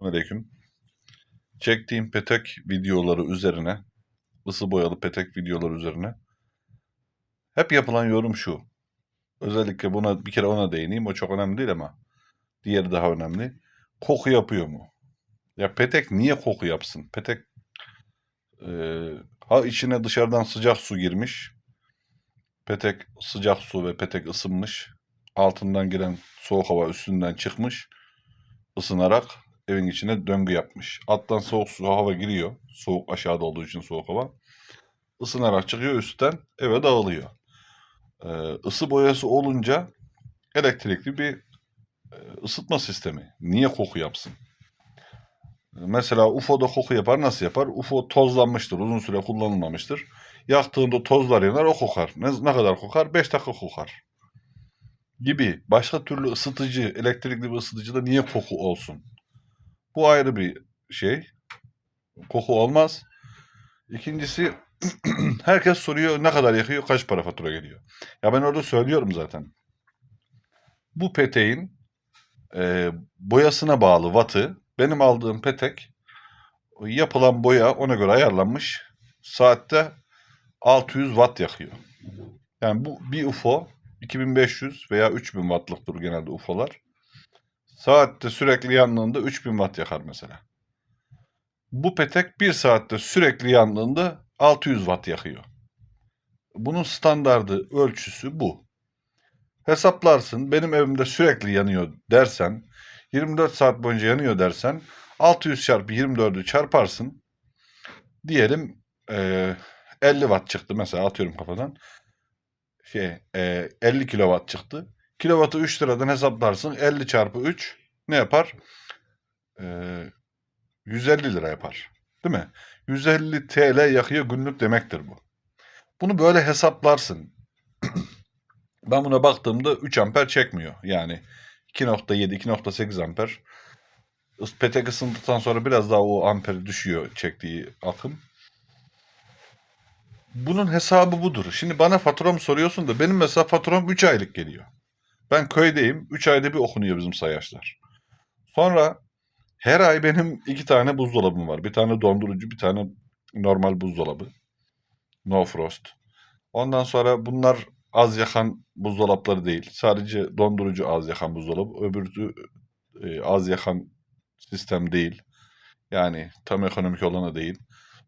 Aleyküm. Çektiğim petek videoları üzerine, ısı boyalı petek videoları üzerine hep yapılan yorum şu. Özellikle buna bir kere ona değineyim. O çok önemli değil ama diğeri daha önemli. Koku yapıyor mu? Ya petek niye koku yapsın? Petek e, ha içine dışarıdan sıcak su girmiş. Petek sıcak su ve petek ısınmış. Altından giren soğuk hava üstünden çıkmış. ısınarak evin içine döngü yapmış. Alttan soğuk su hava giriyor. Soğuk aşağıda olduğu için soğuk hava. Isınarak çıkıyor üstten eve dağılıyor. Ee, ısı boyası olunca elektrikli bir e, ısıtma sistemi. Niye koku yapsın? Mesela UFO'da koku yapar nasıl yapar? UFO tozlanmıştır, uzun süre kullanılmamıştır. Yaktığında tozlar yanar o kokar. Ne, ne kadar kokar? 5 dakika kokar. Gibi. Başka türlü ısıtıcı, elektrikli bir ısıtıcıda niye koku olsun? Bu ayrı bir şey. Koku olmaz. İkincisi herkes soruyor ne kadar yakıyor, kaç para fatura geliyor. Ya ben orada söylüyorum zaten. Bu peteğin e, boyasına bağlı wattı. Benim aldığım petek yapılan boya ona göre ayarlanmış. Saatte 600 watt yakıyor. Yani bu bir UFO 2500 veya 3000 wattlıktır genelde UFO'lar. Saatte sürekli yandığında 3000 watt yakar mesela. Bu petek bir saatte sürekli yandığında 600 watt yakıyor. Bunun standardı ölçüsü bu. Hesaplarsın benim evimde sürekli yanıyor dersen 24 saat boyunca yanıyor dersen 600 çarpı 24'ü çarparsın. Diyelim eee 50 watt çıktı mesela atıyorum kafadan. Şey eee 50 kilowatt çıktı. Kilovatı 3 liradan hesaplarsın. 50 çarpı 3 ne yapar? Eee 150 lira yapar. Değil mi? 150 TL yakıyor günlük demektir bu. Bunu böyle hesaplarsın. ben buna baktığımda 3 amper çekmiyor. Yani 2.7, 2.8 amper. Petek ısındıktan sonra biraz daha o amper düşüyor çektiği akım. Bunun hesabı budur. Şimdi bana faturamı soruyorsun da benim mesela faturam 3 aylık geliyor. Ben köydeyim. 3 ayda bir okunuyor bizim sayaçlar. Sonra her ay benim iki tane buzdolabım var. Bir tane dondurucu, bir tane normal buzdolabı. No frost. Ondan sonra bunlar az yakan buzdolapları değil. Sadece dondurucu az yakan buzdolabı. Öbürü e, az yakan sistem değil. Yani tam ekonomik olanı değil.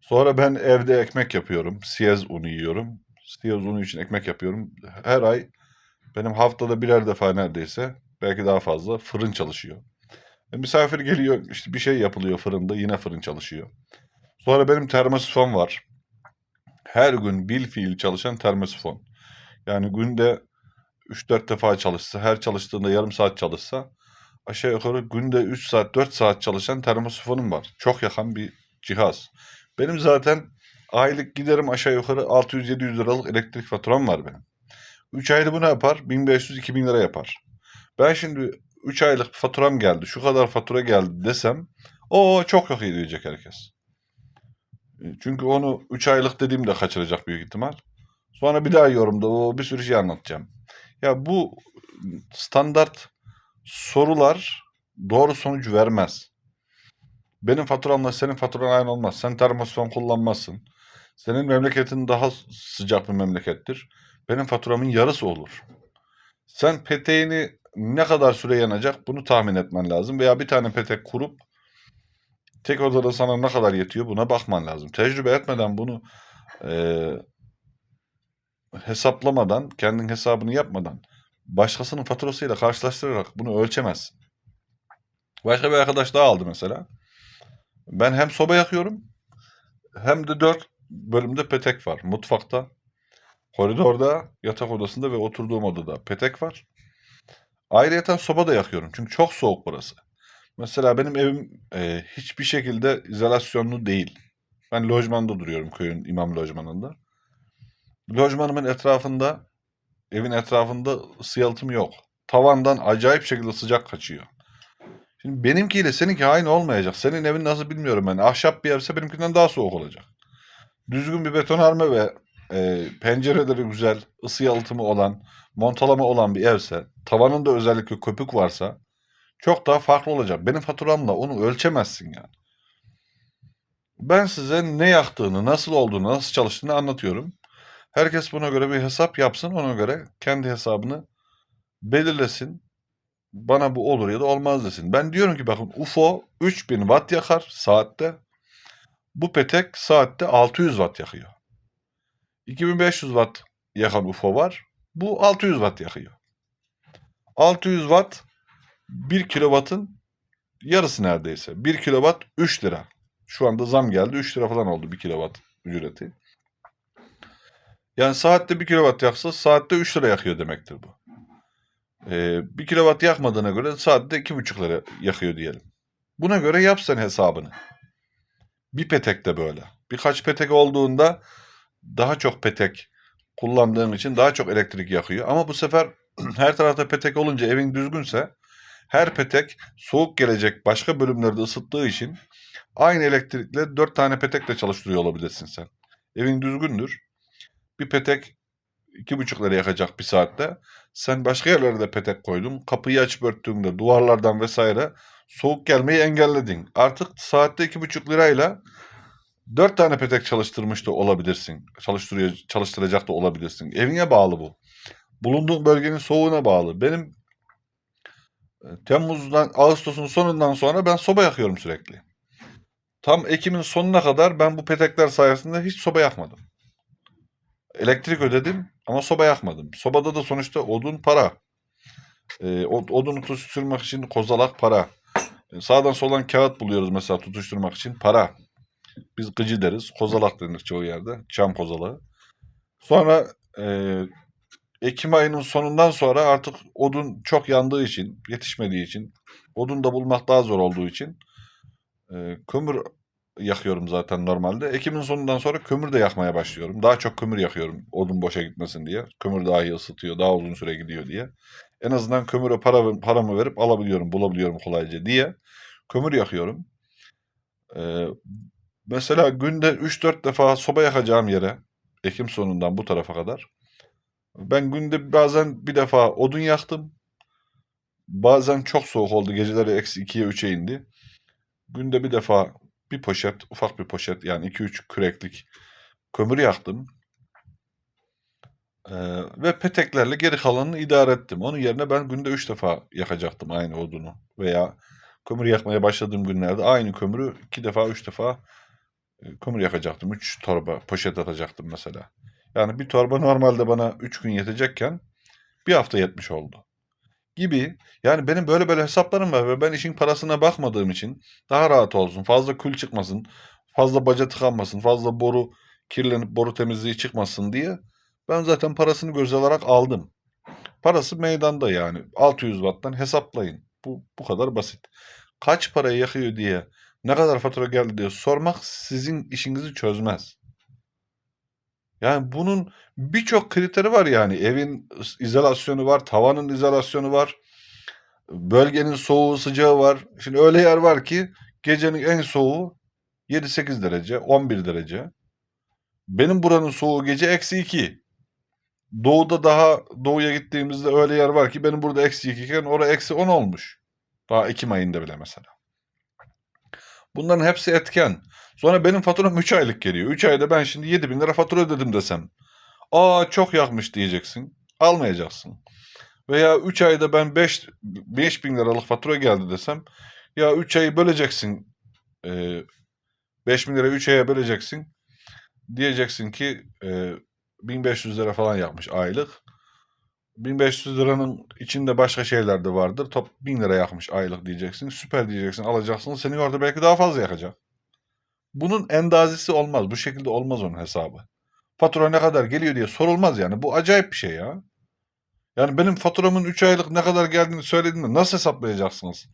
Sonra ben evde ekmek yapıyorum. Siyez unu yiyorum. Siyez unu için ekmek yapıyorum. Her ay benim haftada birer defa neredeyse belki daha fazla fırın çalışıyor. E, misafir geliyor işte bir şey yapılıyor fırında yine fırın çalışıyor. Sonra benim termosifon var. Her gün bil fiil çalışan termosifon. Yani günde 3-4 defa çalışsa, her çalıştığında yarım saat çalışsa aşağı yukarı günde 3 saat 4 saat çalışan termosifonum var. Çok yakan bir cihaz. Benim zaten aylık giderim aşağı yukarı 600-700 liralık elektrik faturam var benim. 3 ayda bu ne yapar? 1500-2000 lira yapar. Ben şimdi 3 aylık faturam geldi, şu kadar fatura geldi desem o çok yok iyi diyecek herkes. E, Çünkü onu 3 aylık dediğimde kaçıracak büyük ihtimal. Sonra bir daha yorumda o bir sürü şey anlatacağım. Ya bu standart sorular doğru sonuç vermez. Benim faturamla senin faturan aynı olmaz. Sen termosifon kullanmazsın. Senin memleketin daha sıcak bir memlekettir. Benim faturamın yarısı olur. Sen peteğini ne kadar süre yanacak bunu tahmin etmen lazım. Veya bir tane petek kurup tek odada sana ne kadar yetiyor buna bakman lazım. Tecrübe etmeden bunu eee, hesaplamadan, kendin hesabını yapmadan başkasının faturasıyla karşılaştırarak bunu ölçemezsin. Başka bir arkadaş daha aldı mesela. Ben hem soba yakıyorum hem de dört bölümde petek var. Mutfakta, koridorda, yatak odasında ve oturduğum odada petek var. Ayrıyeten soba da yakıyorum. Çünkü çok soğuk burası. Mesela benim evim e, hiçbir şekilde izolasyonlu değil. Ben lojmanda duruyorum köyün imam lojmanında. Lojmanımın etrafında, evin etrafında ısı yalıtım yok. Tavandan acayip şekilde sıcak kaçıyor. Şimdi benimkiyle seninki aynı olmayacak. Senin evin nasıl bilmiyorum ben. Ahşap bir evse benimkinden daha soğuk olacak. Düzgün bir betonarme ve e, pencereleri güzel, ısı yalıtımı olan, montalama olan bir evse, tavanında özellikle köpük varsa çok daha farklı olacak. Benim faturamla onu ölçemezsin yani. Ben size ne yaktığını, nasıl olduğunu, nasıl çalıştığını anlatıyorum. Herkes buna göre bir hesap yapsın. Ona göre kendi hesabını belirlesin. Bana bu olur ya da olmaz desin. Ben diyorum ki bakın UFO 3000 watt yakar saatte. Bu petek saatte 600 watt yakıyor. 2500 watt yakan UFO var. Bu 600 watt yakıyor. 600 watt 1 kilowattın yarısı neredeyse. 1 kilowatt 3 lira. Şu anda zam geldi 3 lira falan oldu 1 kilowatt ücreti. Yani saatte 1 kilowatt yaksa saatte 3 lira yakıyor demektir bu. Ee, 1 kilowatt yakmadığına göre saatte 2,5 lira yakıyor diyelim. Buna göre yap sen hesabını. Bir petek de böyle. Birkaç petek olduğunda daha çok petek kullandığın için daha çok elektrik yakıyor. Ama bu sefer her tarafta petek olunca evin düzgünse her petek soğuk gelecek başka bölümlerde ısıttığı için aynı elektrikle 4 tane petekle çalıştırıyor olabilirsin sen. Evin düzgündür. Bir petek 2,5 lira yakacak bir saatte. Sen başka yerlere de petek koydun. Kapıyı açıp örttüğünde duvarlardan vesaire soğuk gelmeyi engelledin. Artık saatte 2,5 lirayla 4 tane petek çalıştırmış da olabilirsin. Çalıştırıyor, çalıştıracak da olabilirsin. Evine bağlı bu. Bulunduğun bölgenin soğuğuna bağlı. Benim e, Temmuz'dan Ağustos'un sonundan sonra ben soba yakıyorum sürekli. Tam Ekim'in sonuna kadar ben bu petekler sayesinde hiç soba yakmadım. Elektrik ödedim ama soba yakmadım. Sobada da sonuçta odun para. E, od- odunu tutuşturmak için kozalak para. E, sağdan soldan kağıt buluyoruz mesela tutuşturmak için para. Biz gıcı deriz. Kozalak denir çoğu yerde. Çam kozalağı. Sonra e, Ekim ayının sonundan sonra artık odun çok yandığı için, yetişmediği için, odun da bulmak daha zor olduğu için e, kömür yakıyorum zaten normalde. Ekim'in sonundan sonra kömür de yakmaya başlıyorum. Daha çok kömür yakıyorum odun boşa gitmesin diye. Kömür daha iyi ısıtıyor, daha uzun süre gidiyor diye. En azından kömüre para, paramı verip alabiliyorum, bulabiliyorum kolayca diye. Kömür yakıyorum. Ee, mesela günde 3-4 defa soba yakacağım yere, Ekim sonundan bu tarafa kadar. Ben günde bazen bir defa odun yaktım. Bazen çok soğuk oldu. Geceleri eksi 2'ye 3'e indi. Günde bir defa bir poşet, ufak bir poşet yani 2-3 küreklik kömür yaktım. Ee, ve peteklerle geri kalanını idare ettim. Onun yerine ben günde 3 defa yakacaktım aynı odunu. Veya kömür yakmaya başladığım günlerde aynı kömürü 2 defa 3 defa e, kömür yakacaktım. 3 torba poşet atacaktım mesela. Yani bir torba normalde bana 3 gün yetecekken bir hafta yetmiş oldu. Gibi. Yani benim böyle böyle hesaplarım var ve ben işin parasına bakmadığım için daha rahat olsun, fazla kül çıkmasın, fazla baca tıkanmasın, fazla boru kirlenip boru temizliği çıkmasın diye ben zaten parasını göz alarak aldım. Parası meydanda yani. 600 watttan hesaplayın. Bu, bu kadar basit. Kaç parayı yakıyor diye, ne kadar fatura geldi diye sormak sizin işinizi çözmez. Yani bunun birçok kriteri var yani. Evin izolasyonu var, tavanın izolasyonu var. Bölgenin soğuğu sıcağı var. Şimdi öyle yer var ki gecenin en soğuğu 7-8 derece, 11 derece. Benim buranın soğuğu gece eksi 2. Doğuda daha doğuya gittiğimizde öyle yer var ki benim burada eksi 2 iken orada eksi 10 olmuş. Daha Ekim ayında bile mesela. Bunların hepsi etken. Sonra benim faturam 3 aylık geliyor. 3 ayda ben şimdi 7 bin lira fatura ödedim desem. Aa çok yakmış diyeceksin. Almayacaksın. Veya 3 ayda ben 5, 5 bin liralık fatura geldi desem. Ya 3 ayı böleceksin. E, 5 bin lira 3 aya böleceksin. Diyeceksin ki e, 1500 lira falan yapmış aylık. 1500 liranın içinde başka şeyler de vardır. Top 1000 lira yakmış aylık diyeceksin. Süper diyeceksin alacaksın. Seni orada belki daha fazla yakacak. Bunun endazisi olmaz. Bu şekilde olmaz onun hesabı. Fatura ne kadar geliyor diye sorulmaz yani. Bu acayip bir şey ya. Yani benim faturamın 3 aylık ne kadar geldiğini söylediğinde nasıl hesaplayacaksınız?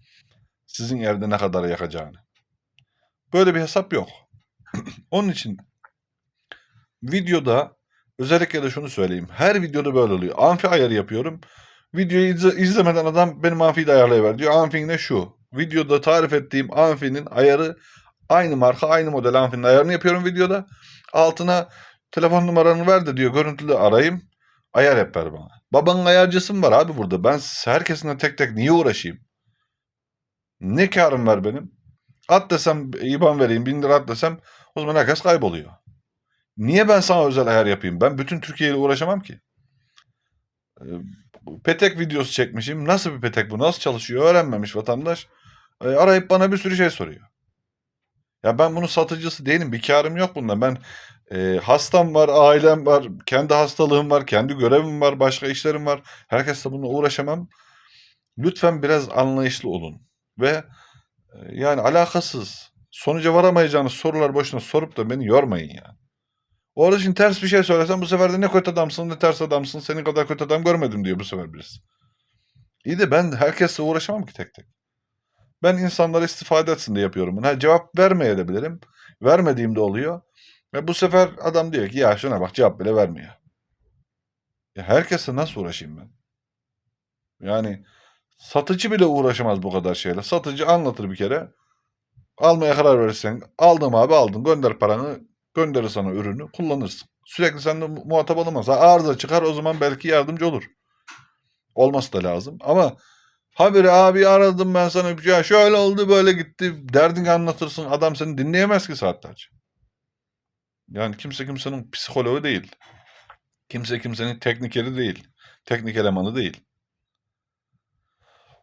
Sizin evde ne kadar yakacağını. Böyle bir hesap yok. Onun için videoda özellikle de şunu söyleyeyim. Her videoda böyle oluyor. Amfi ayarı yapıyorum. Videoyu izle- izlemeden adam benim amfiyi de ayarlayıver diyor. Amfin ne şu. Videoda tarif ettiğim amfinin ayarı aynı marka aynı model amfinin ayarını yapıyorum videoda. Altına telefon numaranı ver de diyor görüntülü arayayım. Ayar yap ver bana. Babanın ayarcısı mı var abi burada? Ben herkesine tek tek niye uğraşayım? Ne karım var benim? At desem IBAN vereyim 1000 lira at desem o zaman herkes kayboluyor. Niye ben sana özel ayar yapayım? Ben bütün Türkiye ile uğraşamam ki. Ee, Petek videosu çekmişim. Nasıl bir petek bu? Nasıl çalışıyor? Öğrenmemiş vatandaş. Ee, arayıp bana bir sürü şey soruyor. Ya ben bunun satıcısı değilim. Bir karım yok bundan. Ben e, hastam var, ailem var, kendi hastalığım var, kendi görevim var, başka işlerim var. Herkesle bununla uğraşamam. Lütfen biraz anlayışlı olun. Ve e, yani alakasız, sonuca varamayacağınız sorular boşuna sorup da beni yormayın ya. Orada şimdi ters bir şey söylesem bu sefer de ne kötü adamsın ne ters adamsın senin kadar kötü adam görmedim diyor bu sefer birisi. İyi de ben herkesle uğraşamam ki tek tek. Ben insanlara istifade etsin diye yapıyorum bunu. Ha, cevap vermeyebilirim. Vermediğimde oluyor. Ve bu sefer adam diyor ki ya şuna bak cevap bile vermiyor. Ya herkesle nasıl uğraşayım ben? Yani satıcı bile uğraşamaz bu kadar şeyle. Satıcı anlatır bir kere. Almaya karar verirsen aldım abi aldın gönder paranı gönderir sana ürünü kullanırsın. Sürekli mu- muhatap olamaz. Ha, arıza çıkar o zaman belki yardımcı olur. Olması da lazım. Ama habire abi aradım ben sana ya şöyle oldu böyle gitti derdini anlatırsın. Adam seni dinleyemez ki saatlerce. Yani kimse kimsenin psikoloğu değil. Kimse kimsenin teknikeri değil. Teknik elemanı değil.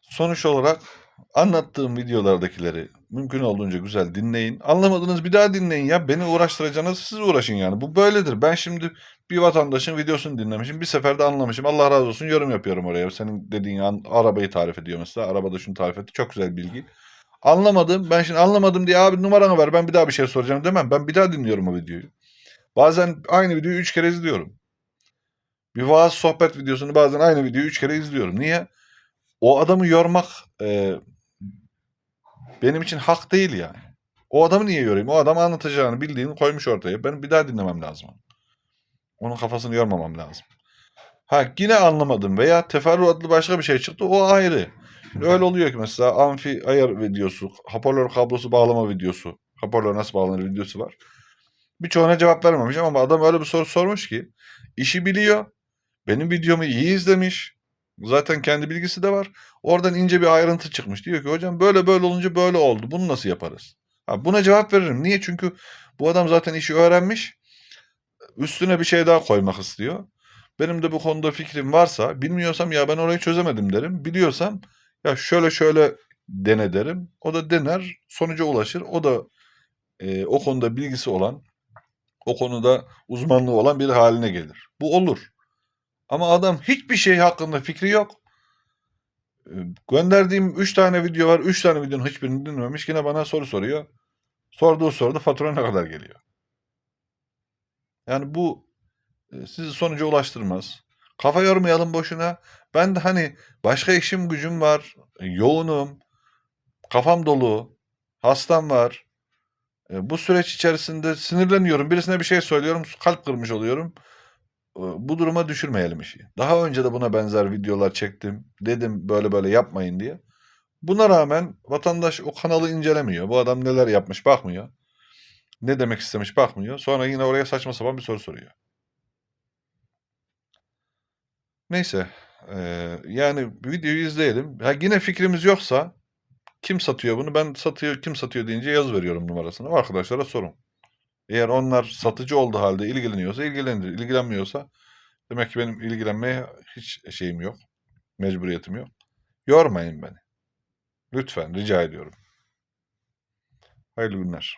Sonuç olarak anlattığım videolardakileri mümkün olduğunca güzel dinleyin. Anlamadınız bir daha dinleyin ya. Beni uğraştıracağınız siz uğraşın yani. Bu böyledir. Ben şimdi bir vatandaşın videosunu dinlemişim. Bir seferde anlamışım. Allah razı olsun yorum yapıyorum oraya. Senin dediğin an arabayı tarif ediyor mesela. Arabada şunu tarif etti. Çok güzel bilgi. Anlamadım. Ben şimdi anlamadım diye abi numaranı ver ben bir daha bir şey soracağım demem. Ben bir daha dinliyorum o videoyu. Bazen aynı videoyu üç kere izliyorum. Bir vaaz sohbet videosunu bazen aynı videoyu üç kere izliyorum. Niye? O adamı yormak e, benim için hak değil yani. O adamı niye yorayım? O adam anlatacağını bildiğini koymuş ortaya. Ben bir daha dinlemem lazım. Onun kafasını yormamam lazım. Ha yine anlamadım veya teferruatlı başka bir şey çıktı o ayrı. Öyle oluyor ki mesela amfi ayar videosu, hoparlör kablosu bağlama videosu, hoparlör nasıl bağlanır videosu var. Birçoğuna cevap vermemiş ama adam öyle bir soru sormuş ki işi biliyor. Benim videomu iyi izlemiş. Zaten kendi bilgisi de var. Oradan ince bir ayrıntı çıkmış. Diyor ki hocam böyle böyle olunca böyle oldu. Bunu nasıl yaparız? Ha, buna cevap veririm. Niye? Çünkü bu adam zaten işi öğrenmiş. Üstüne bir şey daha koymak istiyor. Benim de bu konuda fikrim varsa bilmiyorsam ya ben orayı çözemedim derim. Biliyorsam ya şöyle şöyle dene derim. O da dener sonuca ulaşır. O da e, o konuda bilgisi olan o konuda uzmanlığı olan bir haline gelir. Bu olur. Ama adam hiçbir şey hakkında fikri yok. Ee, Gönderdiğim 3 tane video var. 3 tane videonun hiçbirini dinlememiş. Yine bana soru soruyor. Sorduğu soruda fatura ne kadar geliyor? Yani bu e, sizi sonuca ulaştırmaz. Kafa yormayalım boşuna. Ben de hani başka işim gücüm var. e, Yoğunum. Kafam dolu. Hastam var. E, Bu süreç içerisinde sinirleniyorum. Birisine bir şey söylüyorum. Kalp kırmış oluyorum. Bu duruma düşürmeyelim işi. Daha önce de buna benzer videolar çektim. Dedim böyle böyle yapmayın diye. Buna rağmen vatandaş o kanalı incelemiyor. Bu adam neler yapmış bakmıyor. Ne demek istemiş bakmıyor. Sonra yine oraya saçma sapan bir soru soruyor. Neyse. e, yani videoyu izleyelim. Ha, yine fikrimiz yoksa kim satıyor bunu? Ben satıyor, kim satıyor deyince yaz veriyorum numarasını. O arkadaşlara sorun. Eğer onlar satıcı olduğu halde ilgileniyorsa ilgilenir. İlgilenmiyorsa demek ki benim ilgilenmeye hiç şeyim yok. Mecburiyetim yok. Yormayın beni. Lütfen rica ediyorum. Hayırlı günler.